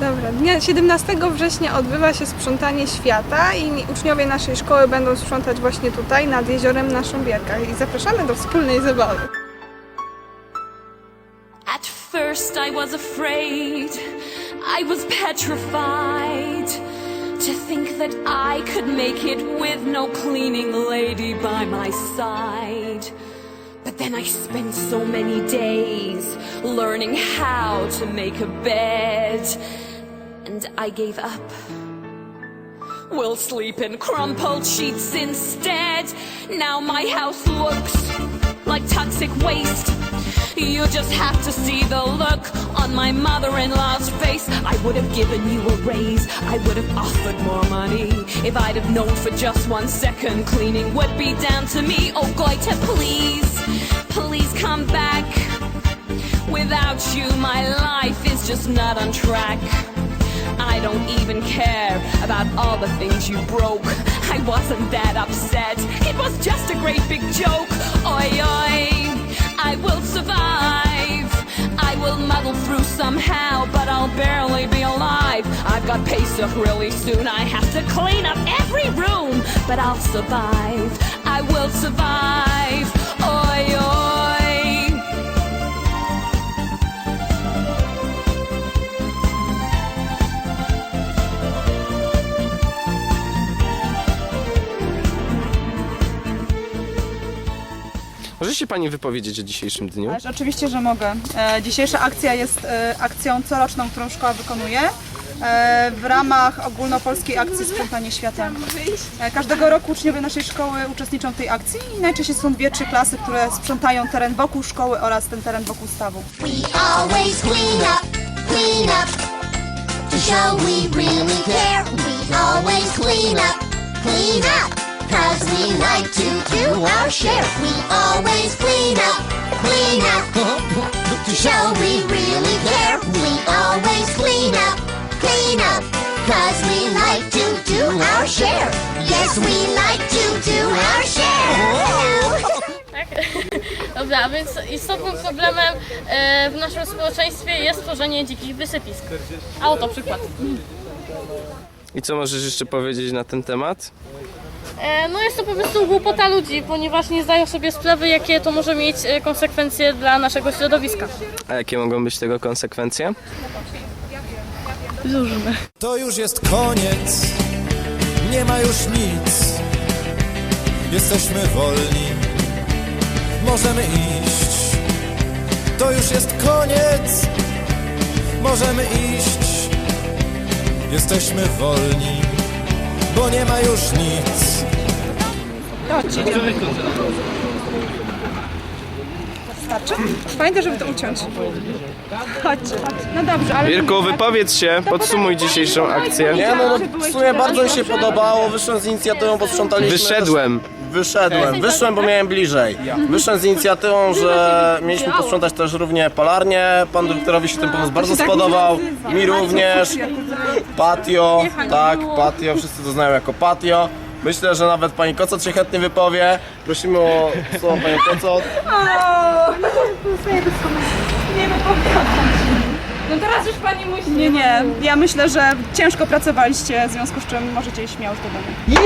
Dobra, dnia 17 września odbywa się sprzątanie świata i uczniowie naszej szkoły będą sprzątać właśnie tutaj, nad jeziorem na Sząbierkach i zapraszamy do wspólnej zabawy. At first, I was afraid, I was petrified to think that I could make it with no cleaning lady by my side. But then I spent so many days learning how to make a bed, and I gave up. We'll sleep in crumpled sheets instead. Now my house looks like toxic waste. You just have to see the look on my mother-in-law's face. I would have given you a raise. I would have offered more money if I'd have known for just one second cleaning would be down to me. Oh, Goita, please, please come back. Without you, my life is just not on track. I don't even care about all the things you broke. I wasn't that upset. It was just a great big joke. Oi, oi, I will survive. I will muddle through somehow, but I'll barely be alive. I've got Pesach really soon. I have to clean up every room, but I'll survive. I will survive. Oi, oi. Może się Pani wypowiedzieć o dzisiejszym dniu? Ależ oczywiście, że mogę. E, dzisiejsza akcja jest e, akcją coroczną, którą szkoła wykonuje e, w ramach ogólnopolskiej akcji Sprzątanie Świata. E, każdego roku uczniowie naszej szkoły uczestniczą w tej akcji i najczęściej są dwie, trzy klasy, które sprzątają teren wokół szkoły oraz ten teren wokół stawu. We always clean up, clean up to show we really care. We always clean up, clean up cause we like to do our share. Show we really care. We always clean up, clean up cause we like to do our share. Yes, we like to do our share. Dobra, a więc istotnym problemem e, w naszym społeczeństwie jest tworzenie dzikich wysypisk. A oto przykład. I co możesz jeszcze powiedzieć na ten temat? E, no jest to po prostu głupota ludzi, ponieważ nie zdają sobie sprawy, jakie to może mieć e, konsekwencje dla naszego środowiska. A jakie mogą być tego konsekwencje? To już jest koniec, nie ma już nic. Jesteśmy wolni, możemy iść. To już jest koniec, możemy iść. Jesteśmy wolni, bo nie ma już nic. Starczy? Pamiętaj, żeby to uciąć. Chodźcie. No dobrze, ale... Wirku, wypowiedz się, podsumuj dzisiejszą akcję. Nie no, no w sumie bardzo mi się podobało, wyszłem z inicjatywą, posprzątaliśmy. Wyszedłem. Też, wyszedłem, wyszłem, bo miałem bliżej. Wyszłem z inicjatywą, że mieliśmy posprzątać też równie polarnie. Panu dyrektorowi się ten pomysł bardzo spodobał, mi również. Patio, tak, patio, wszyscy to znają jako patio. Myślę, że nawet pani Kocot się chętnie wypowie. Prosimy o słowo panią Kocot. No teraz już pani musi. Nie, nie. Ja myślę, że ciężko pracowaliście, w związku z czym możecie iść śmiało do domu.